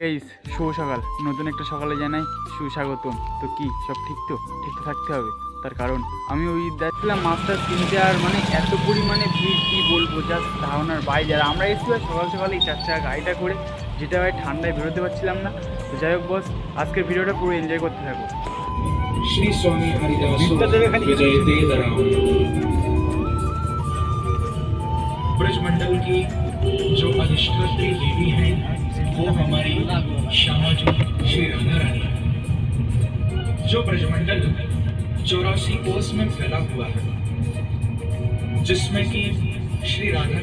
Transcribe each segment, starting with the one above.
এই শুভ সকাল। নতুন একটা সকালে জানাই সুস্বাগতম। তো কি সব ঠিক তো? ঠিক থাকতে হবে। তার কারণ আমি ওই দেখছিলাম মাস্টার কিনতে আর মানে এত পরিমাণে ভিড় কী বলব? জাস্ট ধারণার বাইরে। আর আমরা এসেছি সকাল সকালে এই চার চাকা গাড়িটা করে যেটা হয় ঠান্ডায় বেরোতে পারছিলাম না। তো যাই হোক বস আজকের ভিডিওটা পুরো এনজয় করতে থাকো। শ্রী স্বামী ब्रजमंडल की जो अधिष्ठात्री देवी है वो हमारी श्यामा जी श्री राधा रानी है। जो ब्रजमंडल चौरासी कोस में फैला हुआ है जिसमें कि श्री राधा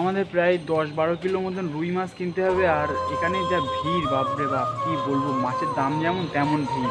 আমাদের প্রায় দশ বারো কিলো মতন রুই মাছ কিনতে হবে আর এখানে যা ভিড় বাপরে বাপ কী বলবো মাছের দাম যেমন তেমন ভিড়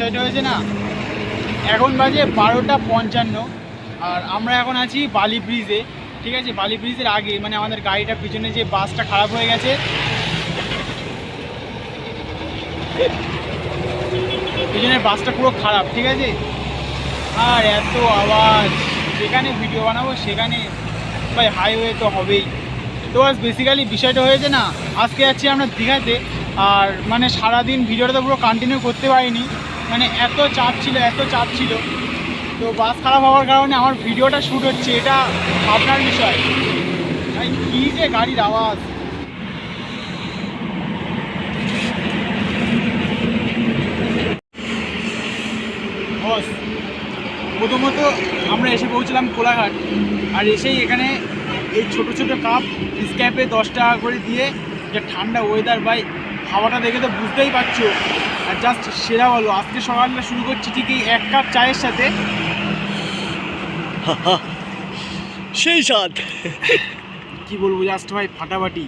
বিষয়টা হয়েছে না, এখন বাজে বারোটা পঞ্চান্ন, আর আমরা এখন আছি বালি ব্রিজে, ঠিক আছে? বালি ব্রিজের আগে মানে আমাদের গাড়িটা পিছনে যে বাসটা খারাপ হয়ে গেছে। পিছনের বাসটা পুরো খারাপ, ঠিক আছে? আর এত আওয়াজ, যেখানে ভিডিও বানাবো সেখানে, ভাই হাইওয়ে তো হবেই। তো আজ বেসিক্যালি বিষয়টা হয়েছে না, আজকে যাচ্ছি আমরা দীঘাতে, আর মানে সারাদিন ভিডিওটা তো পুরো কন্টিনিউ করতে পারিনি। মানে এত চাপ ছিল, এত চাপ ছিল। তো বাস খারাপ হওয়ার কারণে আমার ভিডিওটা শ্যুট হচ্ছে, এটা ভাবনার বিষয়। ভাই, কী যে গাড়ির আওয়াজ। প্রথমত আমরা এসে পৌঁছলাম কোলাঘাট, আর এসেই এখানে এই ছোট ছোট কাপ স্ক্যাপে দশ টাকা করে দিয়ে, যে ঠান্ডা ওয়েদার বাই হাওয়াটা দেখে তো বুঝতেই পারছ। জাস্ট সেরা বলো আজকে সকালটা শুরু করছি ঠিক এই এক কাপ চায়ের সাথে। সেই স্বাদ। কি বলব জাস্ট ভাই ফাটাফাটি।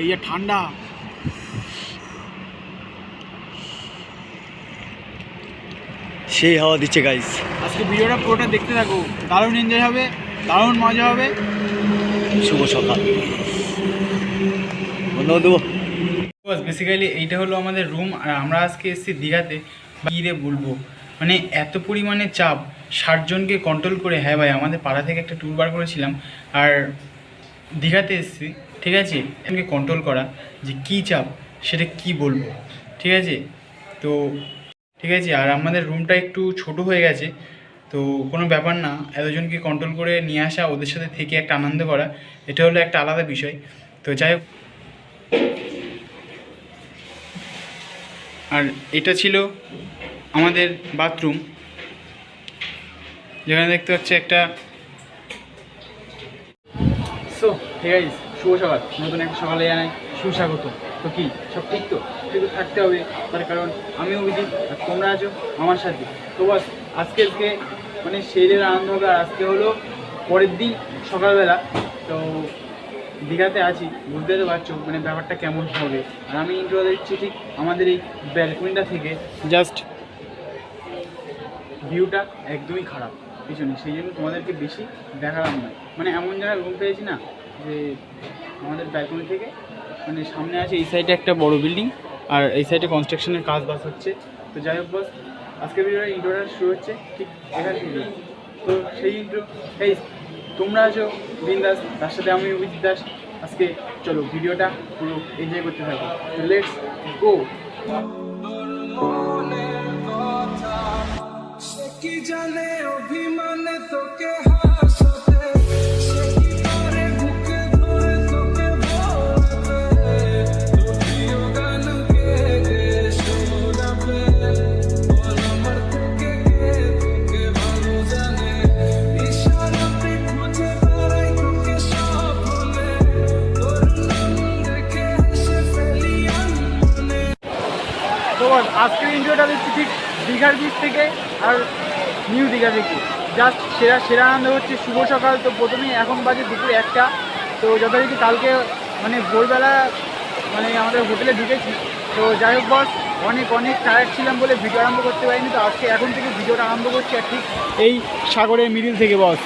এই যে ঠান্ডা। সেই হাওয়া দিচ্ছে গাইস আজকে ভিডিওটা পুরোটা দেখতে থাকো। দারুণ এনজয় হবে দারুণ মজা হবে। শুভ সকাল। ধন্যবাদ দেবো বস বেসিক্যালি এইটা হলো আমাদের রুম আর আমরা আজকে এসেছি দীঘাতে। কী রে বলব? মানে এত পরিমাণে চাপ ষাটজনকে কন্ট্রোল করে হ্যাঁ ভাই, আমাদের পাড়া থেকে একটা ট্যুর বার করেছিলাম, আর দীঘাতে এসেছি, ঠিক আছে? এটাকে কন্ট্রোল করা, যে কী চাপ, সেটা কি বলব, ঠিক আছে? তো, ঠিক আছে, আর আমাদের রুমটা একটু ছোট হয়ে গেছে, তো কোনো ব্যাপার না, এতজনকে কন্ট্রোল করে নিয়ে আসা, ওদের সাথে থেকে একটা আনন্দ করা, এটা হলো একটা আলাদা বিষয়। তো যাই হোক। আর এটা ছিল আমাদের বাথরুম, যেখানে দেখতে পাচ্ছি একটা সো ঠিক শুভ সকাল। নতুন একটা সকালে জানাই সুস্বাগত। তো কি, সব ঠিক তো? ঠিক থাকতে হবে, তার কারণ আমি অভিজিৎ আর তোমরা আছো আমার সাথে। তো বাস আজকে আজকে মানে সেইদের আনন্দ হবে আর আজকে হলো পরের দিন সকালবেলা। তো দীঘাতে আছি বুঝতে তো পারছ মানে ব্যাপারটা কেমন হবে। আর আমি ইন্ট্রো দিচ্ছি ঠিক আমাদের এই ব্যালকনিটা থেকে জাস্ট ভিউটা একদমই খারাপ পিছনে, সেই জন্য তোমাদেরকে বেশি দেখালাম না। মানে এমন জায়গায় রুম পেয়েছি না যে আমাদের ব্যালকনি থেকে মানে সামনে আছে এই সাইডে একটা বড় বিল্ডিং আর এই সাইডে কনস্ট্রাকশনের কাজ বাস হচ্ছে। তো যাই হোক বস আজকের ভিডিওর ইন্ট্রোটা শুরু হচ্ছে, ঠিক এখান থেকে। তো সেই ইন্ট্রো এই তোমরা আছো বিন্দাস, তার সাথে আমি অভিজিৎ দাস। আজকে চলো, ভিডিওটা পুরো এনজয় করতে থাকো। লেটস গো কি জানে বস আজকের ইন্ট্রোটা দিচ্ছি ঠিক দীঘার বিচ থেকে আর নিউ দীঘা থেকে জাস্ট সেরা সেরা আনন্দ হচ্ছে শুভ সকাল। তো প্রথমেই এখন বাজে দুপুর একটা। তো যথারীতি কালকে মানে ভোরবেলা মানে আমাদের হোটেলে ঢুকেছি। তো যাই হোক বস অনেক অনেক টায়ার্ড ছিলাম বলে ভিডিও আরম্ভ করতে পারিনি। তো আজকে এখন থেকে ভিডিওটা আরম্ভ করছি আর ঠিক এই সাগরের মিডিল থেকে বস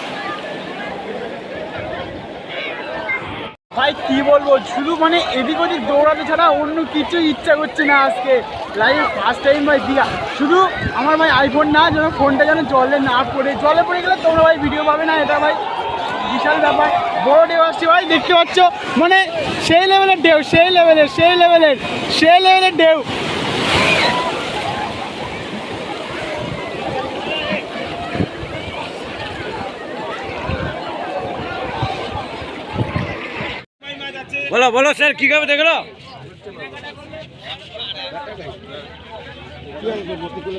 ভাই, কি বলব? শুধু মানে এদিক ওদিক দৌড়াতে ছাড়া অন্য কিছু ইচ্ছা করছে না আজকে। লাইফ ফার্স্ট টাইম ভাই দীঘা শুধু আমার ভাই আইফোন না, যেন ফোনটা যেন জলে না পড়ে। জলে পড়ে গেলে তোমরা ভাই ভিডিও পাবে না এটা ভাই। বিশাল ব্যাপার। বড় ঢেউ আসছে ভাই, দেখতে পাচ্ছ? মানে সেই লেভেলের ঢেউ, সেই লেভেলের সেই লেভেলের সেই লেভেলের ঢেউ। বলো বলো, স্যার কি খাবে দেখল